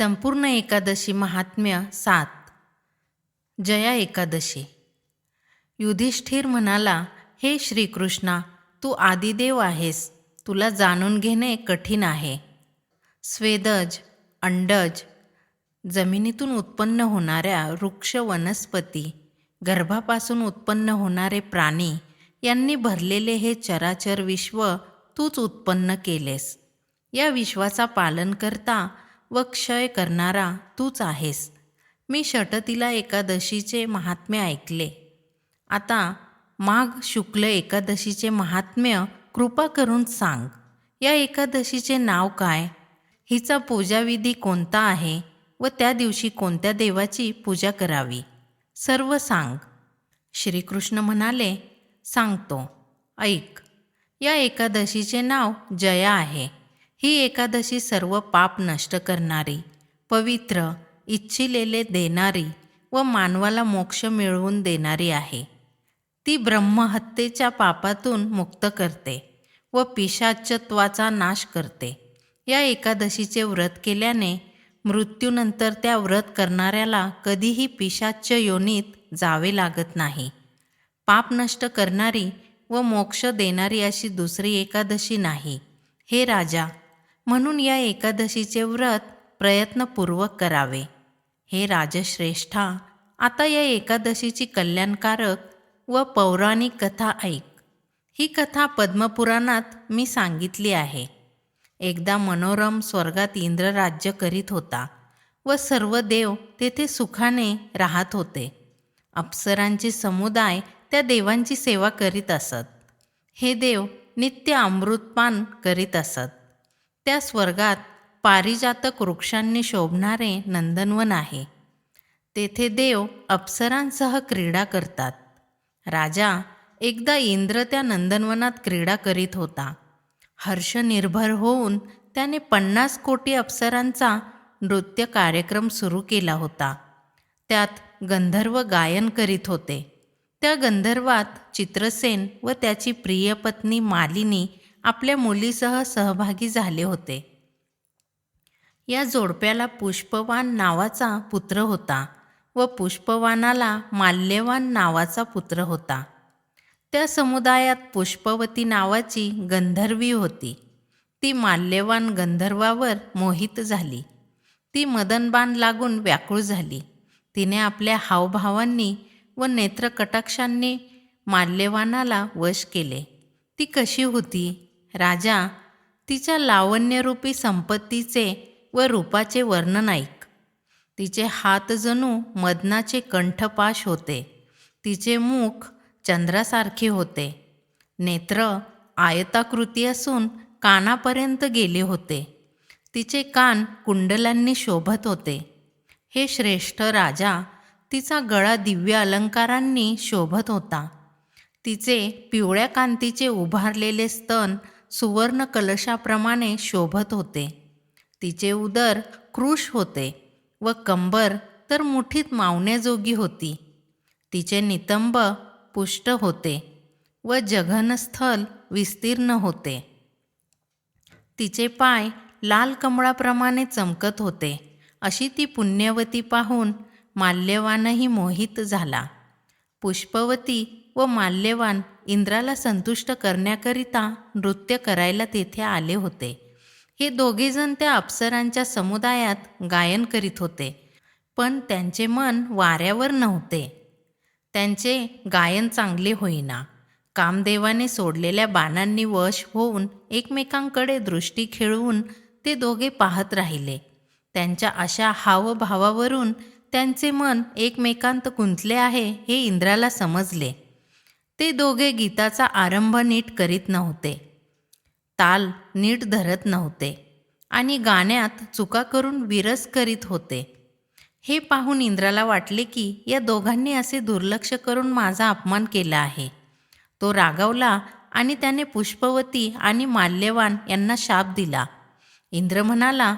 संपूर्ण एकादशी महात्म्य सात. जया एकादशी. युधिष्ठिर म्हणाला हे श्रीकृष्णा तू आदिदेव आहेस. तुला जाणून घेणे कठीण आहे. स्वेदज अंडज जमिनीतून उत्पन्न होणाऱ्या वृक्ष वनस्पती गर्भापासून उत्पन्न होणारे प्राणी यांनी भरलेले हे चराचर विश्व तूच उत्पन्न केलेस. या विश्वाचा पालन करता व क्षय करणारा तूच आहेस. मी षटतिला एकादशीचे महात्म्य ऐकले. आता माघ शुक्ल एकादशीचे महात्म्य कृपा करून सांग. या एकादशीचे नाव काय? हिचा पूजाविधी कोणता आहे व त्या दिवशी कोणत्या देवाची पूजा करावी? सर्व सांग. श्रीकृष्ण म्हणाले सांगतो. ऐक. या एकादशीचे नाव जया आहे. ही एकादशी सर्व पाप नष्ट करणारी पवित्र इच्छिलेले देणारी व मानवाला मोक्ष मिळवून देणारी आहे. ती ब्रह्महत्येच्या पापातून मुक्त करते व पिशाचत्वाचा नाश करते. या एकादशीचे व्रत केल्याने मृत्यूनंतर त्या व्रत करणाऱ्याला कधीही पिशाच्य योनीत जावे लागत नाही. पाप नष्ट करणारी व मोक्ष देणारी अशी दुसरी एकादशी नाही. हे राजा म्हणून या एकादशीचे व्रत प्रयत्नपूर्वक करावे. हे राजश्रेष्ठा आता या एकादशीची कल्याणकारक व पौराणिक कथा ऐक. ही कथा पद्मपुराणात मी सांगितली आहे. एकदा मनोरम स्वर्गात इंद्र राज्य करीत होता व सर्व देव तेथे सुखाने राहत होते. अप्सरांचे समुदाय त्या देवांची सेवा करीत असत. हे देव नित्य अमृतपान करीत असत. त्या स्वर्गात पारिजातक वृक्षांनी शोभणारे नंदनवन आहे. तेथे देव अप्सरांसह क्रीडा करतात. राजा एकदा इंद्र त्या नंदनवनात क्रीडा करीत होता. हर्षनिर्भर होऊन त्याने पन्नास कोटी अप्सरांचा नृत्य कार्यक्रम सुरू केला होता. त्यात गंधर्व गायन करीत होते. त्या गंधर्वात चित्रसेन व त्याची प्रियपत्नी मालिनी आपल्या मुलीसह सहभागी झाले होते. या जोडप्याला पुष्पवान नावाचा पुत्र होता व पुष्पवानाला माल्यवान नावाचा पुत्र होता. त्या समुदायात पुष्पवती नावाची गंधर्वी होती. ती माल्यवान गंधर्वावर मोहित झाली. ती मदनबाण लागून व्याकुळ झाली. तिने आपल्या हावभावांनी व नेत्रकटाक्षांनी माल्यवानाला वश केले. ती कशी होती? राजा तिच्या लावण्यरूपी संपत्तीचे व रूपाचे वर्णन ऐक. तिचे हात जणू मदनाचे कंठपाश होते. तिचे मुख चंद्रासारखे होते. नेत्र आयताकृती असून कानापर्यंत गेले होते. तिचे कान कुंडलांनी शोभत होते. हे श्रेष्ठ राजा तिचा गळा दिव्य अलंकारांनी शोभत होता. तिचे पिवळ्या कांतीचे उभारलेले स्तन सुवर्ण कलशाप्रमाणे शोभत होते. तिचे उदर कृश होते व कंबर तर मुठीत मावण्याजोगी होती. तिचे नितंब पुष्ट होते व जघनस्थल विस्तीर्ण होते. तिचे पाय लाल कमळाप्रमाणे चमकत होते. अशी ती पुण्यवती पाहून माल्यवानही मोहित झाला. पुष्पवती व माल्यवान इंद्राला संतुष्ट करण्याकरिता नृत्य करायला तेथे आले होते. हे दोघेजण त्या अप्सरांच्या समुदायात गायन करीत होते पण त्यांचे मन वाऱ्यावर नव्हते. त्यांचे गायन चांगले होईना. कामदेवाने सोडलेल्या बाणांनी वश होऊन एकमेकांकडे दृष्टी खेळवून ते दोघे पाहत राहिले. त्यांच्या अशा हावभावावरून त्यांचे मन एकमेकांत गुंतले आहे हे इंद्राला समजले. ते दोघे गीताचा आरंभ नीट करीत नव्हते. ताल नीट धरत नव्हते आणि गाण्यात चुका करून विरस करीत होते. हे पाहून इंद्राला वाटले की या दोघांनी असे दुर्लक्ष करून माझा अपमान केला आहे. तो रागावला आणि त्याने पुष्पवती आणि माल्यवान यांना शाप दिला. इंद्र म्हणाला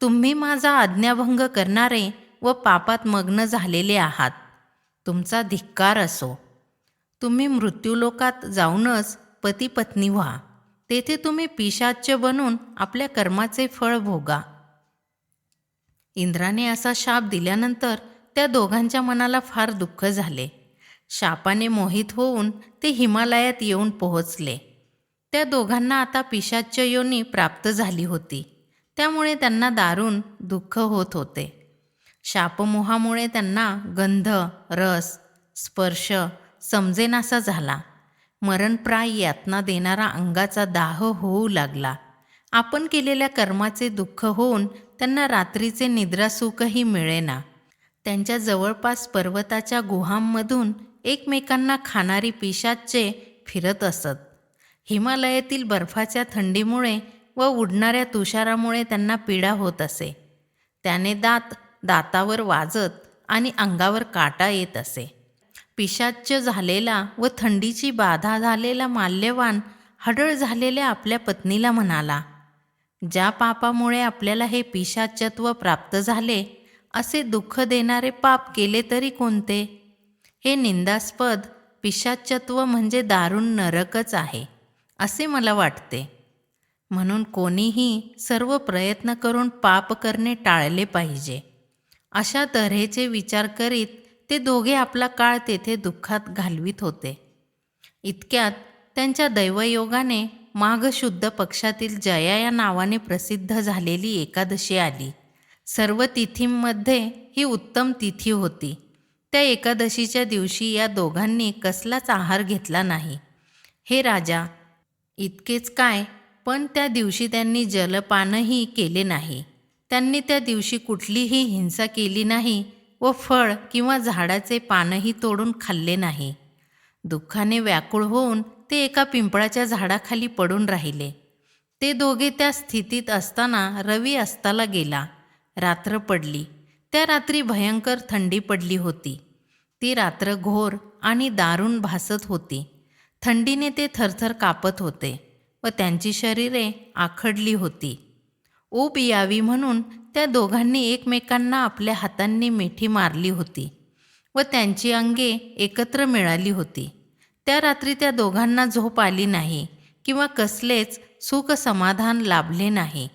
तुम्ही माझा आज्ञाभंग करणारे व पापात मग्न झालेले आहात. तुमचा धिक्कार असो. तुम्ही मृत्यूलोकात जाऊनच पती पत्नी व्हा. तेथे तुम्ही पिशाच्य बनून आपल्या कर्माचे फळ भोगा. इंद्राने असा शाप दिल्यानंतर त्या दोघांच्या मनाला फार दुःख झाले. शापाने मोहित होऊन ते हिमालयात येऊन पोहोचले. त्या दोघांना आता पिशाच्य योनी प्राप्त झाली होती. त्यामुळे त्यांना दारुण दुःख होत होते. शापमोहामुळे त्यांना गंध रस स्पर्श समजेनासा झाला. मरणप्राय यातना देणारा अंगाचा दाह होऊ लागला. आपण केलेल्या कर्माचे दुःख होऊन त्यांना रात्रीचे निद्रासुखही मिळेना. त्यांच्या जवळपास पर्वताच्या गुहांमधून एकमेकांना खाणारी पिशाच्चे फिरत असत. हिमालयातील बर्फाच्या थंडीमुळे व उडणाऱ्या तुषारामुळे त्यांना पीडा होत असे. त्याने दात दातावर वाजत आणि अंगावर काटा येत असे. पिशाच्य झालेला व थंडीची बाधा झालेला माल्यवान हडळ झालेल्या आपल्या पत्नीला म्हणाला ज्या पापामुळे आपल्याला हे पिशाच्यत्व प्राप्त झाले असे दुःख देणारे पाप केले तरी कोणते? हे निंदास्पद पिशाच्यत्व म्हणजे दारुण नरकच आहे असे मला वाटते. म्हणून कोणीही सर्व प्रयत्न करून पाप करणे टाळले पाहिजे. अशा तऱ्हेचे विचार करीत ते दोघे आपला काळ तेथे दुःखात घालवित होते. इतक्यात त्यांच्या दैवयोगाने माघशुद्ध पक्षातील जया या नावाने प्रसिद्ध झालेली एकादशी आली. सर्व तिथींमध्ये ही उत्तम तिथी होती. त्या एकादशीच्या दिवशी या दोघांनी कसलाच आहार घेतला नाही. हे राजा इतकेच काय पण त्या दिवशी त्यांनी जलपानही केले नाही. त्यांनी त्या दिवशी कुठलीही हिंसा केली नाही व फळ किंवा झाडाचे पानही तोडून खाल्ले नाही. दुःखाने व्याकुळ होऊन ते एका पिंपळाच्या झाडाखाली पडून राहिले. ते दोघे त्या स्थितीत असताना रवी अस्ताला गेला. रात्र पडली. त्या रात्री भयंकर थंडी पडली होती. ती रात्र घोर आणि दारुण भासत होती. थंडीने ते थरथर कापत होते व त्यांची शरीरे आखडली होती. ऊब यावी म्हणून त्या दोघांनी एकमेकांना आपल्या हातांनी मिठी मारली होती व त्यांची अंगे एकत्र मिळाली होती. त्या रात्री त्या दोघांना झोप आली नाही किंवा कसलेच सुख समाधान लाभले नाही.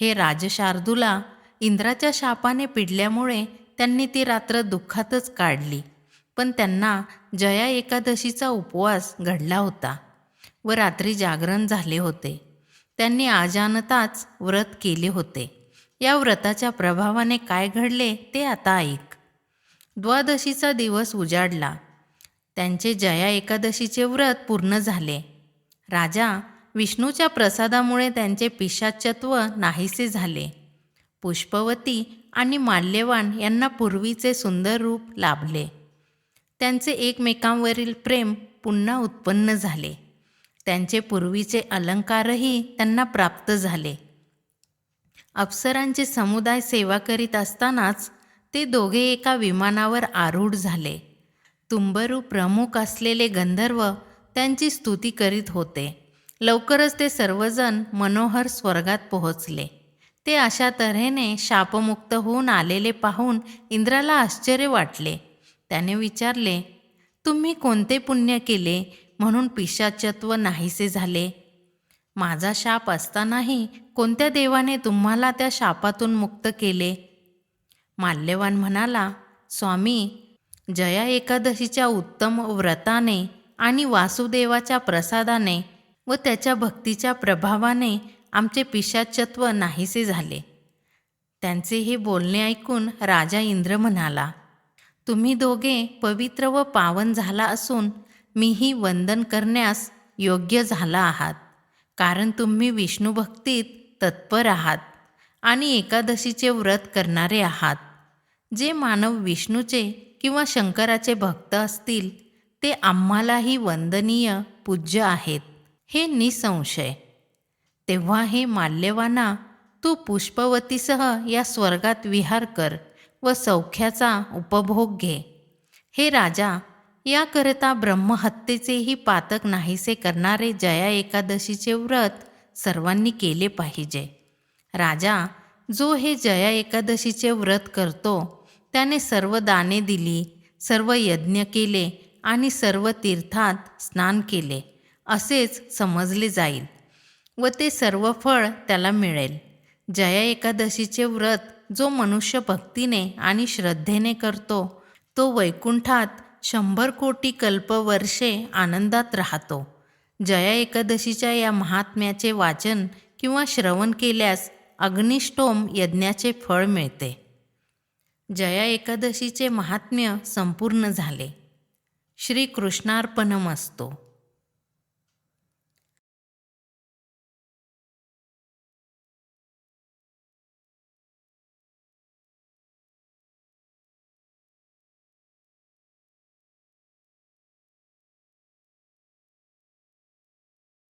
हे राजशार्दूला इंद्राच्या शापाने पिडल्यामुळे त्यांनी ती रात्र दुःखातच काढली पण त्यांना जया एकादशीचा उपवास घडला होता व रात्री जागरण झाले होते. त्यांनी आजानताच व्रत केले होते. या व्रताच्या प्रभावाने काय घडले ते आता ऐक. द्वादशीचा दिवस उजाडला. त्यांचे जया एकादशीचे व्रत पूर्ण झाले. राजा विष्णूच्या प्रसादामुळे त्यांचे पिशाचत्व नाहीसे झाले. पुष्पवती आणि माल्यवान यांना पूर्वीचे सुंदर रूप लाभले. त्यांचे एकमेकांवरील प्रेम पुन्हा उत्पन्न झाले. त्यांचे पूर्वीचे अलंकारही त्यांना प्राप्त झाले. अप्सरांचे समुदाय सेवा करीत असतानाच ते दोघे एका विमानावर आरूढ झाले. तुंबरू प्रमुख असलेले गंधर्व त्यांची स्तुती करीत होते. लवकरच ते सर्वजण मनोहर स्वर्गात पोहोचले. ते अशा तऱ्हेने शापमुक्त होऊन आलेले पाहून इंद्राला आश्चर्य वाटले. त्याने विचारले तुम्ही कोणते पुण्य केले? म्हणून पिशाचत्व नाहीसे झाले. माझा शाप असतानाही कोणत्या देवाने तुम्हाला त्या शापातून मुक्त केले? माल्यवान म्हणाला स्वामी जया एकादशीच्या उत्तम व्रताने आणि वासुदेवाच्या प्रसादाने व त्याच्या भक्तीच्या प्रभावाने आमचे पिशाचत्व नाहीसे झाले. त्यांचे हे बोलणे ऐकून राजा इंद्र म्हणाला तुम्ही दोघे पवित्र व पावन झाला असून मीही वंदन करण्यास योग्य झाला आहात. कारण तुम्ही विष्णुभक्तीत तत्पर आहात आणि एकादशीचे व्रत करणारे आहात. जे मानव विष्णूचे किंवा शंकराचे भक्त असतील ते आम्हालाही वंदनीय पूज्य आहेत हे निसंशय. तेव्हा हे माल्यवाना तू पुष्पवतीसह या स्वर्गात विहार कर व सौख्याचा उपभोग घे. हे राजा याकरिता ब्रह्महत्येचेही पातक नाहीसे करणारे जया एकादशीचे व्रत सर्वांनी केले पाहिजे. राजा जो हे जया एकादशीचे व्रत करतो त्याने सर्व दाने दिली सर्व यज्ञ केले आणि सर्व तीर्थात स्नान केले असेच समजले जाईल व ते सर्व फळ त्याला मिळेल. जया एकादशीचे व्रत जो मनुष्य भक्तीने आणि श्रद्धेने करतो तो वैकुंठात शंभर कोटी कल्पवर्षे आनंदात राहतो. जया एकादशीच्या या महात्म्याचे वाचन किंवा श्रवण केल्यास अग्निष्टोम यज्ञाचे फळ मिळते. जया एकादशीचे महात्म्य संपूर्ण झाले. श्री कृष्णार्पणमस्तो